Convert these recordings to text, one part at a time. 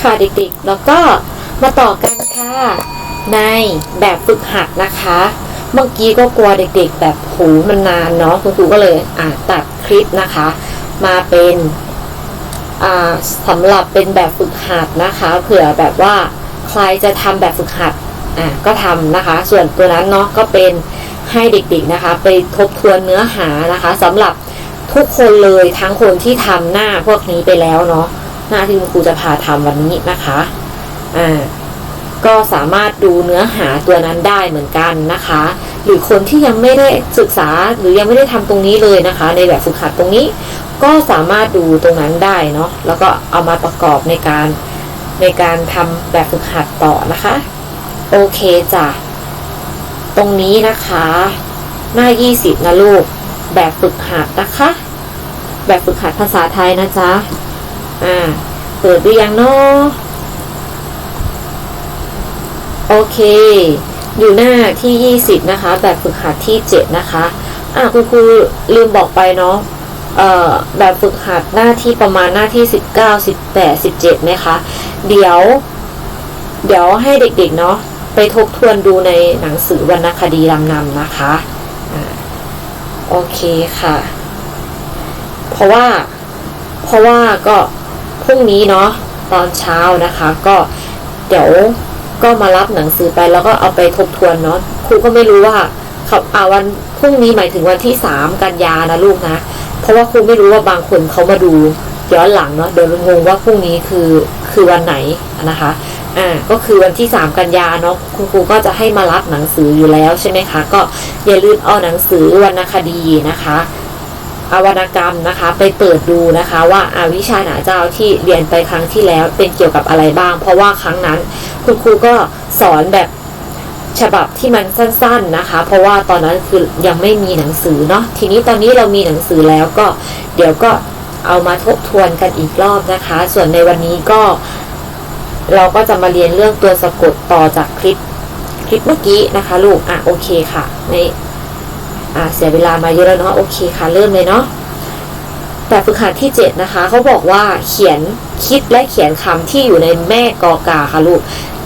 ค่ะเด็กๆ แล้วก็มาต่อกันค่ะ ในแบบฝึกหัดนะคะ เมื่อกี้ก็กลัวเด็กๆ แบบหูมันนานเนาะคุณครูก็เลยอ่าตัดคลิปนะคะ มาเป็นอ่าสำหรับเป็นแบบฝึกหัดนะคะ เผื่อแบบว่าใครจะทำแบบฝึกหัดอ่าก็ทำนะคะ ส่วนตัวนั้นเนาะก็เป็นให้เด็กๆนะคะ ไปทบทวนเนื้อหานะคะสำหรับทุกคนเลยทั้งคนที่ทำหน้าพวกนี้ไปแล้วเนาะ หน้าที่คุณครูจะพาทำวันนี้นะคะอ่าก็สามารถดูเนื้อหาตัวนั้นได้เหมือนกันนะคะ หรือคนที่ยังไม่ได้ศึกษาหรือยังไม่ได้ทำตรงนี้เลยนะคะ ในแบบฝึกหัดตรงนี้ ก็สามารถดูตรงนั้นได้เนาะแล้วก็เอามาประกอบในการในการทำแบบฝึกหัดต่อนะคะ โอเคจ้ะตรงนี้นะคะ หน้า 20 นะลูก แบบฝึกหัดนะคะ แบบฝึกหัดภาษาไทยนะจ๊ะ อ่า เปิดหรือยังเนาะโอเค อยู่หน้าที่ 20 นะคะ แบบฝึกหัดที่ 7 นะคะ อะคุณครูลืมบอกไปเนาะเอ่อแบบฝึกหัดหน้าที่ประมาณหน้าที่ 19 18 17นะคะ เดี๋ยว เดี๋ยวให้เด็กๆเนาะไปทบทวนดูในหนังสือวรรณคดีลำนำนะคะอ่าโอเคค่ะ เพราะว่า เพราะว่าก็ พรุ่งนี้เนาะตอนเช้านะคะ ก็เดี๋ยวก็มารับหนังสือไปแล้วก็เอาไปทบทวนเนาะครูก็ไม่รู้ว่าเขาอาวันพรุ่งนี้หมายถึงวันที่สามกันยานะลูกนะ เพราะว่าครูไม่รู้ว่าบางคนเขามาดูย้อนหลังเนาะเดี๋ยวงงว่าพรุ่งนี้คือคือวันไหนนะคะอ่าก็คือวันที่สามกันยาเนาะคุณครูก็จะให้มารับหนังสืออยู่แล้วใช่ไหมคะ ก็อย่าลืมเอาหนังสือวรรณคดีนะคะ อวรรณกรรมนะคะ ไปเปิดดูนะคะว่าอาวิชาหนาเจ้าที่เรียนไปครั้งที่แล้วเป็นเกี่ยวกับอะไรบ้าง เพราะว่าครั้งนั้นคุณครูก็สอนแบบฉบับที่มันสั้นๆนะคะ เพราะว่าตอนนั้นคือยังไม่มีหนังสือเนาะทีนี้ตอนนี้เรามีหนังสือแล้วก็เดี๋ยวก็เอามาทบทวนกันอีกรอบนะคะ ส่วนในวันนี้ก็เราก็จะมาเรียนเรื่องตัวสะกดต่อจากคลิปคลิปเมื่อกี้นะคะ ลูกอะโอเคค่ะใน อะเสียเวลามาเยอะแล้วเนาะโอเคค่ะเริ่มเลยเนาะแต่ฝึกหัดที่ 7 นะคะเขาบอกว่าเขียนคิดและเขียนคำที่อยู่ในแม่กอกาค่ะลูก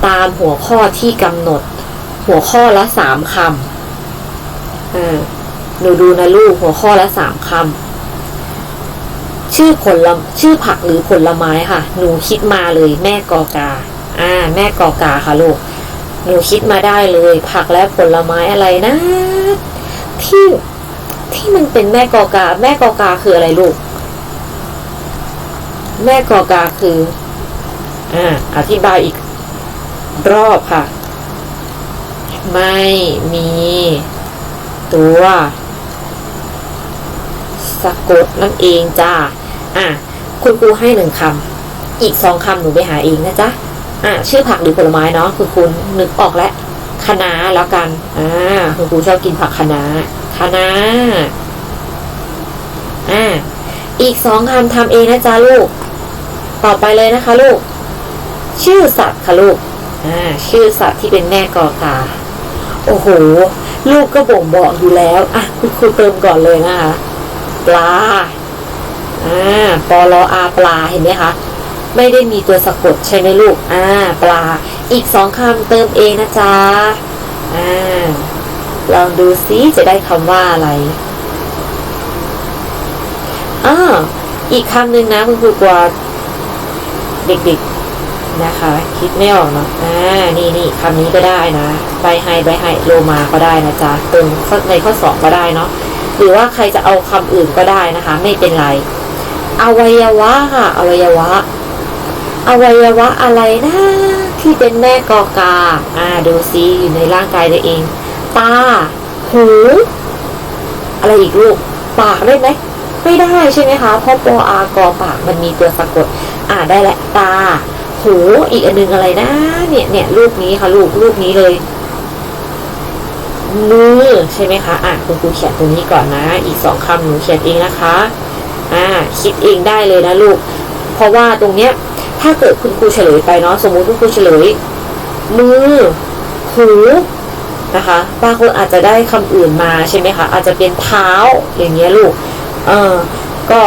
ตามหัวข้อที่กำหนด หัวข้อละสามคำอ่าหนูดูนะลูกหัวข้อละสามคำชื่อผลชื่อผักหรือผลไม้ค่ะ หนูคิดมาเลยแม่กอกาอ่า แม่กอกาค่ะลูกหนูคิดมาได้เลย ผักและผลไม้อะไรนะ ที่ที่มันเป็นแม่กอกา แม่กอกาคืออะไรลูก แม่กอกาคืออ่าอธิบายอีกรอบค่ะ ไม่มีตัวสะกดนั่นเองจ้า อะ คุณครูให้หนึ่งคำ อีกสองคำหนูไปหาเองนะจ๊ะ อะ ชื่อผักหรือผลไม้เนาะ คุณครูนึกออกแล้ว คะน้าแล้วกัน อ่าคุณครูชอบกินผักคะน้าคะน้าอ่า อีกสองคำทำเองนะจ๊ะลูก ต่อไปเลยนะคะลูก ชื่อสัตว์ค่ะลูก อ่า ชื่อสัตว์ที่เป็นแม่กอกาโอ้โห ลูกก็บ่งบอกอยู่แล้ว อะ คุณครูเติมก่อนเลยนะคะ ปลา อ่า ปลออาปลา เห็นไหมคะ ไม่ได้มีตัวสะกดใช่ไหมลูก อ่า ปลา อีกสองคำเติมเองนะจ๊ะอ่าลองดูซิจะได้คำว่าอะไรอ่าอีกคำหนึ่งนะคุณครูกลัวเด็กๆนะคะ คิดไม่ออกเนาะอ่านี่นี่คำนี้ก็ได้นะใบไฮใบไฮโลมาก็ได้นะจ๊ะเติมในข้อสองก็ได้เนาะหรือว่าใครจะเอาคำอื่นก็ได้นะคะ ไม่เป็นไรอวัยวะค่ะอวัยวะ อวัยวะอะไรนะ ที่เป็นแม่กอกา อ่าดูซิอยู่ในร่างกายตัวเอง ตา หู อะไรอีกลูก ปากได้ไหม ไม่ได้ใช่ไหมคะ เพราะปออากอปากมันมีตัวสะกด อ่าได้แหละ ตา หู อีกอันนึงอะไรนะ เนี่ยเนี่ยรูปนี้ค่ะลูกรูปนี้เลยมือใช่ไหมคะ อะคุณครูเขียนตรงนี้ก่อนนะ อีกสองคำหนูเขียนเองนะคะ อ่าคิดเองได้เลยนะลูก เพราะว่าตรงเนี้ย ถ้าเกิดคุณครูเฉลยไปเนาะสมมุติคุณครูเฉลย มือ หูนะคะบางคนอาจจะได้คำอื่นมาใช่ไหมคะอาจจะเป็นเท้าอย่างเงี้ยลูกเออก็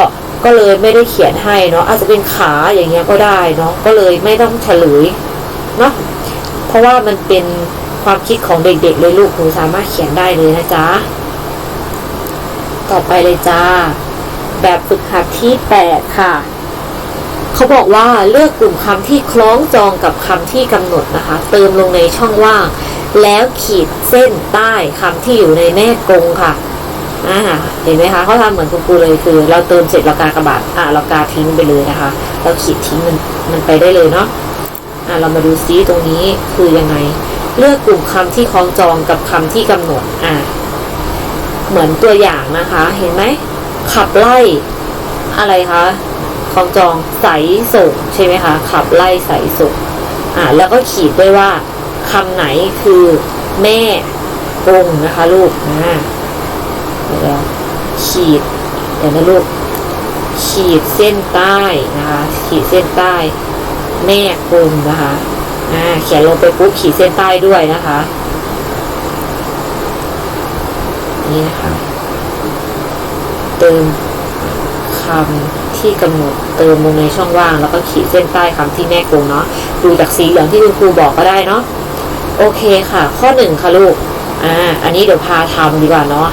ก็เลยไม่ได้เขียนให้เนาะอาจจะเป็นขาอย่างเงี้ยก็ได้เนาะก็เลยไม่ต้องเฉลยเนาะเพราะว่ามันเป็นความคิดของเด็กๆเลยลูกหนูสามารถเขียนได้เลยนะจ๊ะต่อไปเลยจ้า แบบฝึกหัดที่ 8 ค่ะ เขาบอกว่าเลือกกลุ่มคำที่คล้องจองกับคำที่กำหนดนะคะ เติมลงในช่องว่าง แล้วขีดเส้นใต้คำที่อยู่ในแม่กรงค่ะอ่าเห็นไหมคะเขาทำเหมือนคุณครูเลยคือ เราเติมเสร็จเรากากระบาดอ่าเรากาทิ้งไปเลยนะคะ เราขีดทิ้งมันมันไปได้เลยเนาะอ่าเรามาดูซิตรงนี้คือยังไง เลือกกลุ่มคำที่คล้องจองกับคำที่กำหนดอ่าเหมือนตัวอย่างนะคะ เห็นไหมขับไล่อะไรคะ คลองจองใสส่งใช่ไหมคะขับไล่ใสส่งอ่าแล้วก็ขีดด้วยว่าคำไหนคือแม่กงนะคะลูกนะเดี๋ยวขีดเดี๋ยวนะลูกขีดเส้นใต้นะคะขีดเส้นใต้ แม่กงนะคะอ่าเขียนลงไปปุ๊บขีดเส้นใต้ด้วยนะคะ นี่นะคะเติมคำ ที่กำหนดเติมลงในช่องว่าง แล้วก็ขีดเส้นใต้คำที่แม่กงเนาะดูจากสีเหลืองที่คุณครูบอกก็ได้เนาะโอเคค่ะ ข้อหนึ่งค่ะลูกอ่าอันนี้เดี๋ยวพาทำดีกว่าเนาะ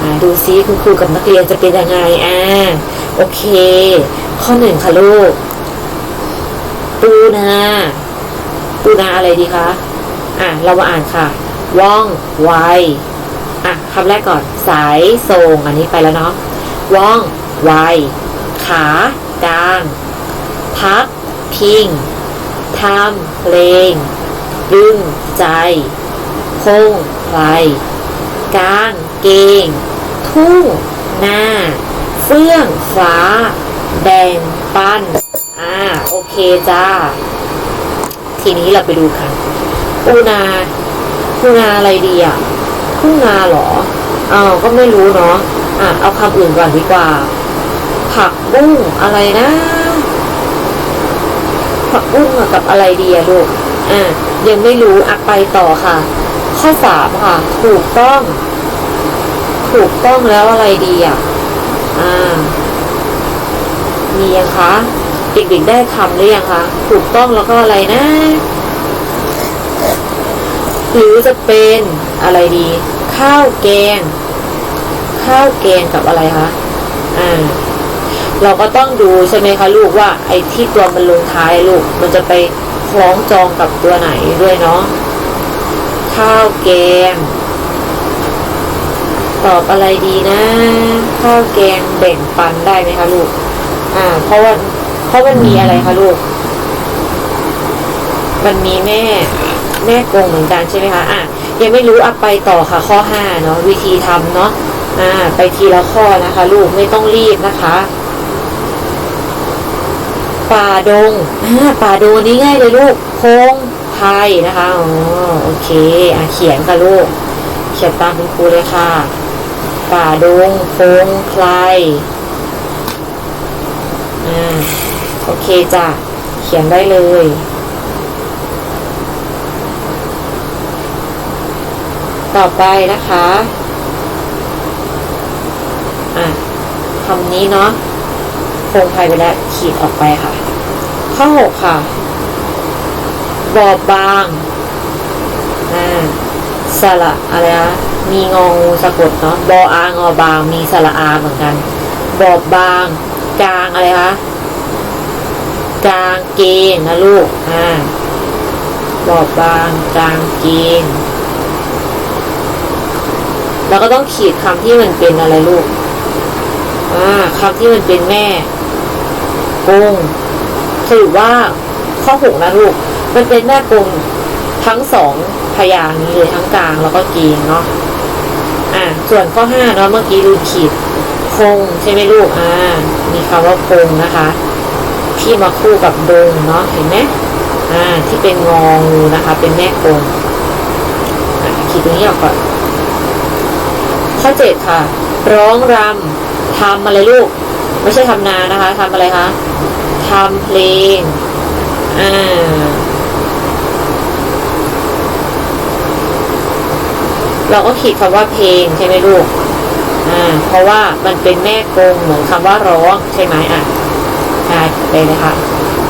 อ่าดูซิคุณครูกับนักเรียนจะเป็นยังไงอ่าโอเค ข้อหนึ่งค่ะลูกปูนาปูนาอะไรดีคะอะเรามาอ่านค่ะ ว่องไวอะคำแรกก่อนสายส่งอันนี้ไปแล้วเนาะว่องไว ขากลางพัก พิงทำเพลง ดึง ใจ คงไพรกางเกง ทุ่ง หน้า เฟื่อง ฟ้า แบ่ง ปัน อ่า โอเค จ้า ทีนี้เราไปดูกันปูนาปูนาอะไรดีอะทุ่งนาเหรออ้าวก็ไม่รู้เนาะอะ เอาคำอื่นก่อนดีกว่า ผักบุ้งอะไรนะ ผักบุ้งกับอะไรดีอะลูกอะยังไม่รู้อะไปต่อค่ะ ข้อสามค่ะ ถูกต้อง ถูกต้องแล้วอะไรดีอะอ่ามียังคะเด็กๆได้คำหรือยังคะถูกต้องแล้วก็อะไรนะ หรือจะเป็นอะไรดี ข้าวแกง ข้าวแกงกับอะไรคะอ่า เราก็ต้องดูใช่ไหมคะลูกว่าไอ้ที่ตัวมันลงท้ายลูก มันจะไปคล้องจองกับตัวไหนด้วยเนาะข้าวแกง ตอบอะไรดีนะ ข้าวแกงแบ่งปันได้ไหมคะลูก อ่า เพราะว่าเพราะมันมีอะไรคะลูก มันมีแม่แม่กงเหมือนกันใช่ไหมคะ อะยังไม่รู้อะไปต่อค่ะ ข้อห้าเนาะวิธีทำเนาะอ่า ไปทีละข้อนะคะ ลูกไม่ต้องรีบนะคะ ป่าดงป่าดงนี่ง่ายเลยลูกพงไพรนะคะอ๋อโอเคอะเขียนค่ะลูก เขียนตามคุณครูเลยค่ะ ป่าดงพงไพรอ่าโอเคจ้ะเขียนได้เลยต่อไปนะคะ อะคำนี้เนาะ คงไพไปแล้วขีดออกไปค่ะ ข้อหกค่ะ บอบบางอ่าสระอะไรนะมีงองูสะกดเนาะบออางอบาง มีสระอาเหมือนกัน บอบบาง กลางอะไรคะกลางเกงนะลูกอ่าบอบบางกลางเกงแล้วก็ต้องขีดคำที่มันเป็นอะไรลูกอ่าคำที่มันเป็นแม่ กงถือว่าข้อหกนะลูก มันเป็นแม่กงทั้งสองพยางนี้เลยทั้งกลางแล้วก็เกงเนาะอ่าส่วนข้อห้าเนาะเมื่อกี้ลืมขีดคงใช่ไหมลูกอ่ามีคำว่าคงนะคะที่มาคู่กับดงเนาะเห็นไหมอ่าที่เป็นงองูนะคะ เป็นแม่กงอะขีดตรงนี้ออกก่อนข้อเจ็ดค่ะ ร้องรำทำอะไรลูก ไม่ใช่ทำนานะคะทำอะไรคะทำเพลงอ่าเราก็ขีดคำว่าเพลงใช่ไหมลูกอ่าเพราะว่ามันเป็นแม่กงเหมือนคำว่าร้องใช่ไหมอะอ่าเลยนะคะ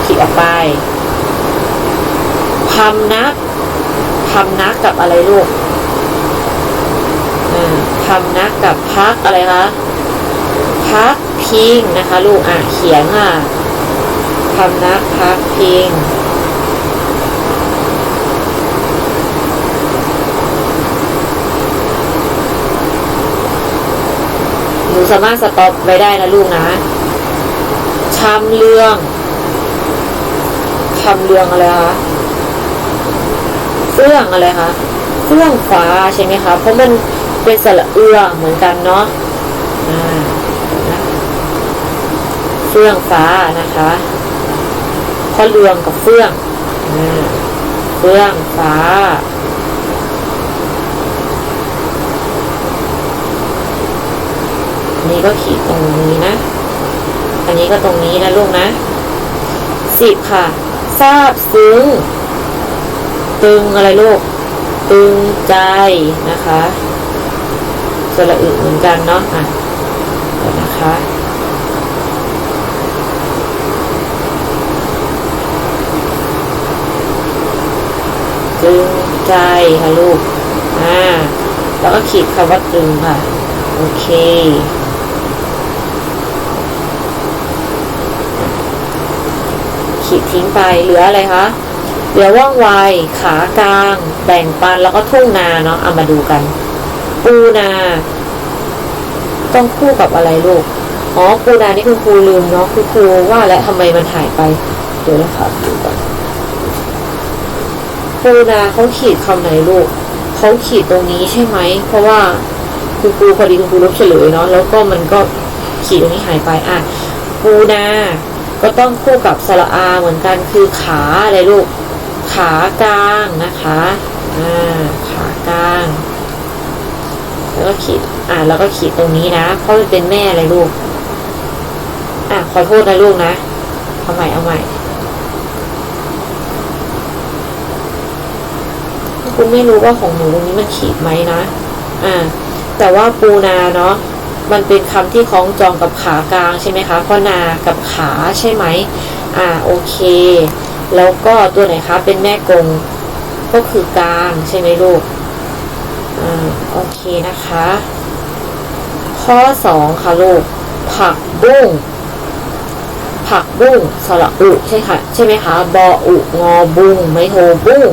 ขีดออกไปพำนักพำนักกับอะไรลูกอ่าพำนักกับพักอะไรคะ พักพิงนะคะ ลูกอะเขียนค่ะพำนักพักพิงหนูสามารถสต็อปไว้ได้นะลูกนะชำเลืองชำเลืองอะไรคะเฟื่องอะไรคะเฟื่องฟ้าใช่ไหมคะ เพราะมันเป็นสระเอือเหมือนกันเนาะอ่านะ เฟื่องฟ้านะคะพราะเลืองกับเฟื่องเฟื่องฟ้า อันนี้ก็ขีดตรงนี้นะ อันนี้ก็ตรงนี้นะลูกนะสิบค่ะ ทราบซึ้ง ตึงอะไรลูก ตึงใจนะคะสระอึเหมือนกันเนาะอะนะคะ ตึงใจค่ะลูกอ่าแล้วก็ขีดคำว่าตึงค่ะ โอเคขีดทิ้งไปเหลืออะไรคะเหลือว่องไวขากลาง แบ่งปันแล้วก็ทุ่งนาเนาะเอามาดูกัน ปูนา ต้องคู่กับอะไรลูกอ๋อปูนานี่คุณครูลืมเนาะคุณครูว่าแล้วทำไมมันหายไป เดี๋ยวนะคะดูก่อน ปูนาเขาขีดคำไหนลูกเขาขีดตรงนี้ใช่ไหม เพราะว่าคุณครูพอดีคุณครูลบเฉลยเนาะแล้วก็มันก็ขีดตรงนี้หายไปอะปูนาก็ต้องคู่กับสระอาเหมือนกันคือขาอะไรลูก ขากลางนะคะอ่าขากลาง แล้วก็ขีดอ่าแล้วก็ขีดตรงนี้นะ เพราะมันเป็นแม่อะไรลูก อะขอโทษนะลูกนะเอาใหม่เอาใหม่ คุณไม่รู้ว่าของหนูตรงนี้มันขีดไหมนะ อ่า แต่ว่าปูนาเนาะมันเป็นคำที่คล้องจองกับขากลางใช่ไหมคะเพราะนากับขาใช่ไหมอ่าโอเค แล้วก็ตัวไหนคะเป็นแม่กงก็คือกลางใช่ไหมลูกอ่าโอเคนะคะ ข้อสองค่ะลูกผักบุ้งผักบุ้งสระอุใช่ค่ะ ใช่ไหมคะบออุงอบุ้งไม่โทบุ้ง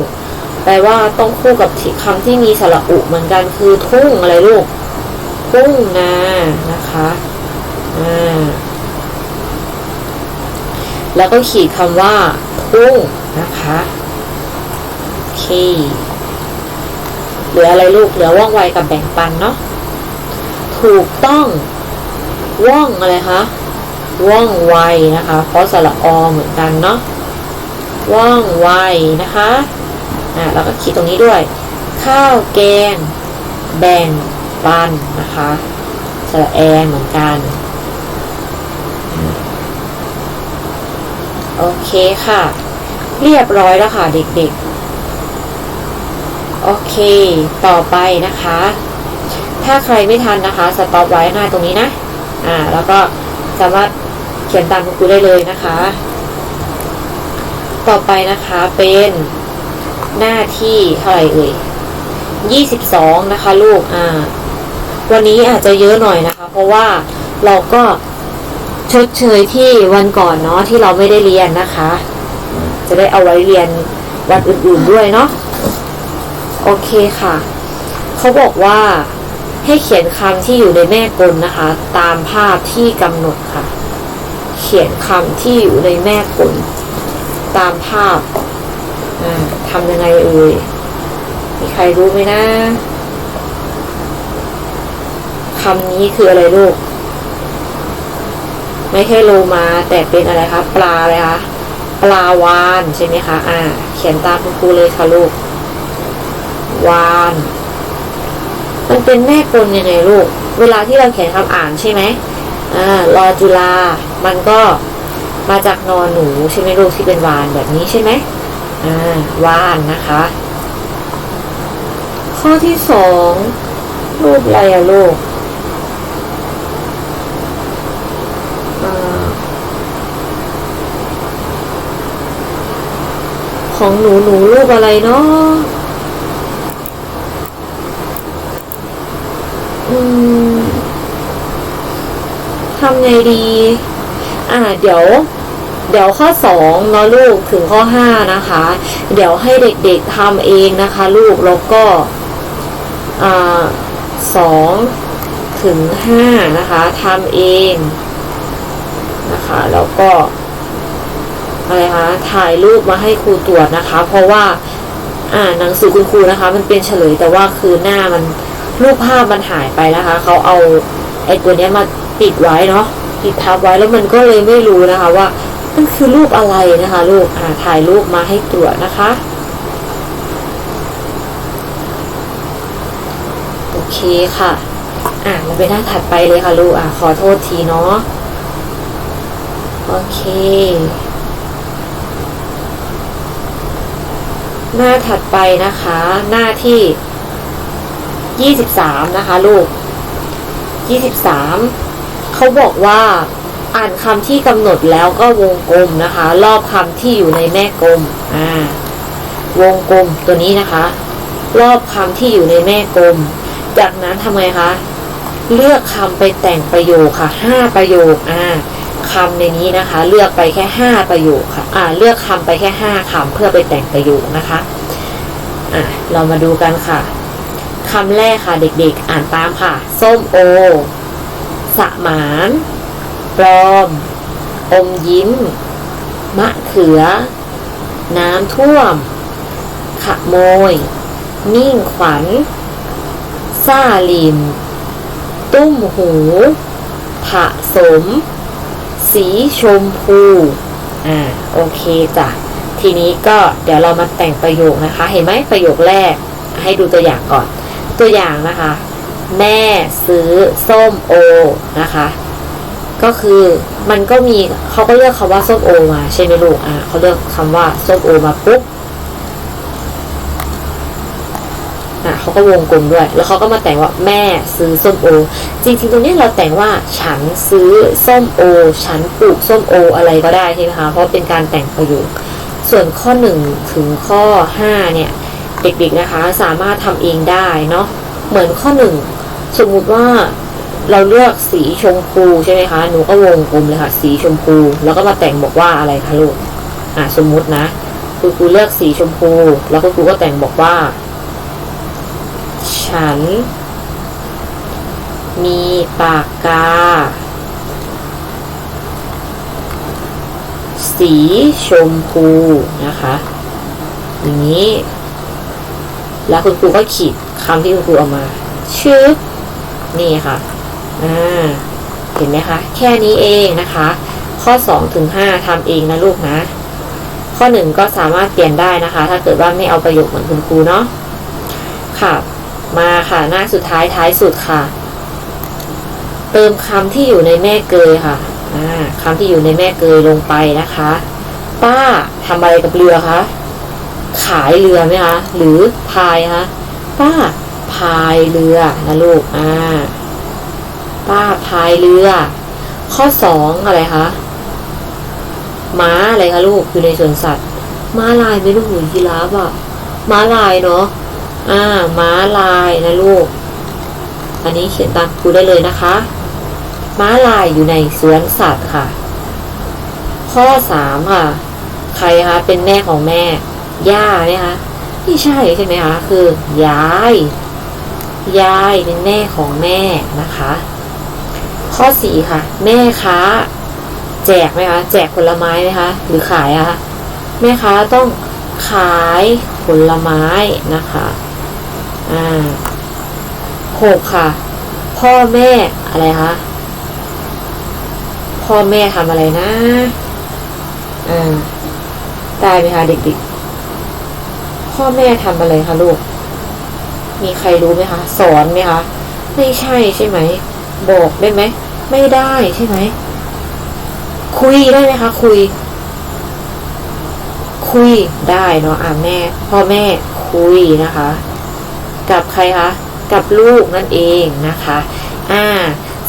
ปลว่าต้องคู่กับที่คำที่มีสระอุเหมือนกันคือทุ่งอะไรลูก ทุ่งนานะคะอ่าแล้วก็ขีดคำว่า ทุ่งนะคะโอเคเหลืออะไรลูกเหลือว่องไวกับแบ่งปันเนาะถูกต้องว่องอะไรคะว่องไวนะคะ เพราะสระอเหมือนกันเนาะว่องไวนะคะ อ่าก็ขีดตรงนี้ด้วย ข้าวแกง แบ่งปันนะคะสระแอเหมือนกัน โอเคค่ะ เรียบร้อยแล้วค่ะเด็กๆ โอเค ต่อไปนะคะ ถ้าใครไม่ทันนะคะ สต็อปไว้หน้าตรงนี้นะ อ่า แล้วก็สามารถเขียนตามคุณครูได้เลยนะคะ ต่อไปนะคะเป็น หน้าที่เท่าไหร่เอ่ยยี่สิบสองนะคะลูกอ่า วันนี้อาจจะเยอะหน่อยนะคะ เพราะว่าเราก็ชดเชยที่วันก่อนเนาะที่เราไม่ได้เรียนนะคะ จะได้เอาไว้เรียนวันอื่นๆด้วยเนาะโอเคค่ะ เขาบอกว่าให้เขียนคำที่อยู่ในแม่กลนะคะ ตามภาพที่กำหนดค่ะ เขียนคำที่อยู่ในแม่กลตามภาพอ่า ทำยังไงเอ่ย มีใครรู้ไหมนะคำนี้คืออะไรลูก ไม่ใช่โลมา แต่เป็นอะไรคะ ปลาอะไรคะ ปลาวานใช่ไหมคะ อ่า เขียนตามคุณครูเลยค่ะลูก วาน มันเป็นแม่กลยังไงลูก เวลาที่เราเขียนคำอ่านใช่ไหมอ่ารอจุฬามันก็มาจากนอนหนูใช่ไหมลูกที่เป็นวานแบบนี้ใช่ไหม ว่านนะคะ ข้อที่สองรูปอะไรอะลูกของหนูหนูรูปอะไรเนาะทำไงดี อ่า เดี๋ยว เดี๋ยวข้อสองเนาะลูกถึงข้อห้านะคะ เดี๋ยวให้เด็กๆทำเองนะคะ ลูกแล้วก็สองถึงห้านะคะทำเองนะคะแล้วก็อะไรคะถ่ายรูปมาให้ครูตรวจนะคะ เพราะว่าอ่าหนังสือคุณครูนะคะ มันเป็นเฉลยแต่ว่าคือหน้ามันรูปภาพมันหายไปนะคะเขาเอาไอ้ตัวนี้มาปิดไว้เนาะปิดทับไว้แล้วมันก็เลยไม่รู้นะคะว่า มันคือรูปอะไรนะคะลูกอ่าถ่ายรูปมาให้ตรวจนะคะ โอเคค่ะ อะเราไปหน้าถัดไปเลยค่ะลูกอะขอโทษทีเนาะโอเคหน้าถัดไปนะคะ หน้าที่ยี่สิบสามนะคะ ลูกยี่สิบสามเขาบอกว่า อ่านคำที่กำหนดแล้วก็วงกลมนะคะ รอบคำที่อยู่ในแม่กลมอ่าวงกลมตัวนี้นะคะ รอบคำที่อยู่ในแม่กลม จากนั้นทำไงคะเลือกคำไปแต่งประโยคค่ะห้าประโยคอ่าคำในนี้นะคะ เลือกไปแค่ห้าประโยคค่ะอ่าเลือกคำไปแค่ห้าคำเพื่อไปแต่งประโยคนะคะอะเรามาดูกันค่ะคำแรกค่ะเด็กๆ อ่านตามค่ะ ส้มโอ สมาน ปลอม อมยิ้ม มะเขือ น้ำท่วม ขโมย นิ่งขวัญซ่าลิมตุ้มหู ผสม สีชมพู อ่า โอเคจ้ะ ทีนี้ก็เดี๋ยวเรามาแต่งประโยคนะคะ เห็นไหมประโยคแรก ให้ดูตัวอย่างก่อน ตัวอย่างนะคะ แม่ซื้อส้มโอนะคะ ก็คือมันก็มีเขาก็เลือกคำว่าส้มโอมาใช่ไหมลูกอ่าเขาเลือกคำว่าส้มโอมาปุ๊บอะเขาก็วงกลมด้วย แล้วเขาก็มาแต่งว่าแม่ซื้อส้มโอ จริงๆตรงนี้เราแต่งว่าฉันซื้อส้มโอ ฉันปลูกส้มโออะไรก็ได้ใช่ไหมคะเพราะเป็นการแต่งประโยคส่วนข้อหนึ่งถึงข้อห้าเนี่ย เด็กๆนะคะสามารถทำเองได้เนาะเหมือนข้อหนึ่งสมมุติว่า เราเลือกสีชมพูใช่ไหมคะ หนูก็วงกลมเลยค่ะ สีชมพู แล้วก็มาแต่งบอกว่าอะไรคะลูก อะสมมุตินะคุณครูเลือกสีชมพู แล้วคุณครูก็แต่งบอกว่า ฉัน มีปากกา สีชมพูนะคะ อย่างนี้ แล้วคุณครูก็ขีดคำที่คุณครูเอามา ชื่อนี่ค่ะ เห็นไหมคะ แค่นี้เองนะคะ ข้อ2ถึง5ทำเองนะลูกนะ ข้อ 1 ก็สามารถเปลี่ยนได้นะคะ ถ้าเกิดว่าไม่เอาประโยคเหมือนคุณครูเนาะค่ะ มาค่ะหน้าสุดท้ายท้ายสุดค่ะ เติมคำที่อยู่ในแม่เกยค่ะอ่าคำที่อยู่ในแม่เกยลงไปนะคะ ป้าทำอะไรกับเรือคะขายเรือไหมคะหรือพายคะป้าพายเรือนะลูกอ่า ป้าพายเรือ ข้อสองอะไรคะม้าอะไรคะลูกอยู่ในสวนสัตว์ ม้าลายไม่รู้หูยีราฟอะม้าลายเนาะอ่า ม้าลายนะลูก อันนี้เขียนตามครูได้เลยนะคะ ม้าลายอยู่ในสวนสัตว์ค่ะ ข้อสามค่ะ ใครคะเป็นแม่ของแม่ ย่าเนี่ยคะไม่ใช่ใช่ไหมคะ คือยาย ยายเป็นแม่ของแม่นะคะ ข้อสี่ค่ะ แม่ค้า แจกไหมคะแจกผลไม้ไหมคะหรือขายอะคะแม่ค้าต้องขายผลไม้นะคะอ่าหกค่ะ พ่อแม่อะไรคะพ่อแม่ทำอะไรนะอ่าได้ไหมคะเด็กๆ พ่อแม่ทำอะไรคะลูก มีใครรู้ไหมคะ สอนไหมคะ ไม่ใช่ใช่ไหม บอกได้ไหม ไม่ได้ใช่ไหม คุยได้ไหมคะ คุย คุยได้เนาะอ่าแม่ พ่อแม่คุยนะคะ กับใครคะ กับลูกนั่นเองนะคะ อ่า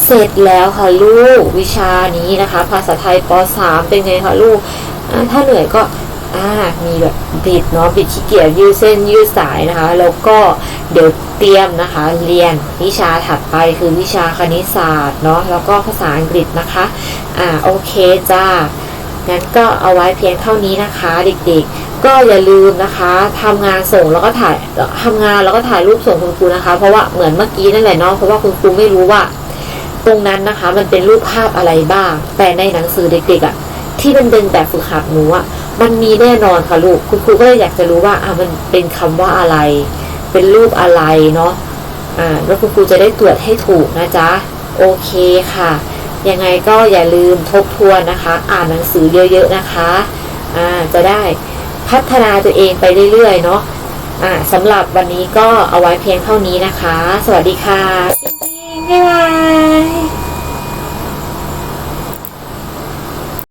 เสร็จแล้วค่ะลูกวิชานี้นะคะ ภาษาไทยป .3 เป็นไงคะลูก ถ้าเหนื่อยก็อ่ามีแบบบิดเนาะบิดขี้เกียจยืดเส้นยืดสายนะคะ แล้วก็เดี๋ยว เตรียมนะคะ เรียนวิชาถัดไปคือวิชาคณิตศาสตร์เนาะแล้วก็ภาษาอังกฤษนะคะ อ่าโอเคจ้างั้นก็เอาไว้เพียงเท่านี้นะคะเด็กๆ ก็อย่าลืมนะคะทำงานส่งแล้วก็ถ่ายทำงานแล้วก็ถ่ายรูปส่งคุณครูนะคะ เพราะว่าเหมือนเมื่อกี้นั่นแหละเนาะเพราะว่าคุณครูไม่รู้ว่า ตรงนั้นนะคะ มันเป็นรูปภาพอะไรบ้าง แต่ในหนังสือเด็กๆอะ่ะที่มันเป็นแบบฝึกหัดหนูอะ่ะมันมีแน่นอนค่ะลูกคุณครูก็เลยอยากจะรู้ว่าอะมันเป็นคำว่าอะไร เป็นรูปอะไรเนาะอ่าแล้วคุณครูจะได้ตรวจให้ถูกนะจ๊ะโอเคค่ะ ยังไงก็อย่าลืมทบทวนนะคะ อ่านหนังสือเยอะๆนะคะอ่าจะได้พัฒนาตัวเองไปเรื่อยๆเนาะอ่าสำหรับวันนี้ก็เอาไว้เพียงเท่านี้นะคะ สวัสดีค่ะบ๊ายบาย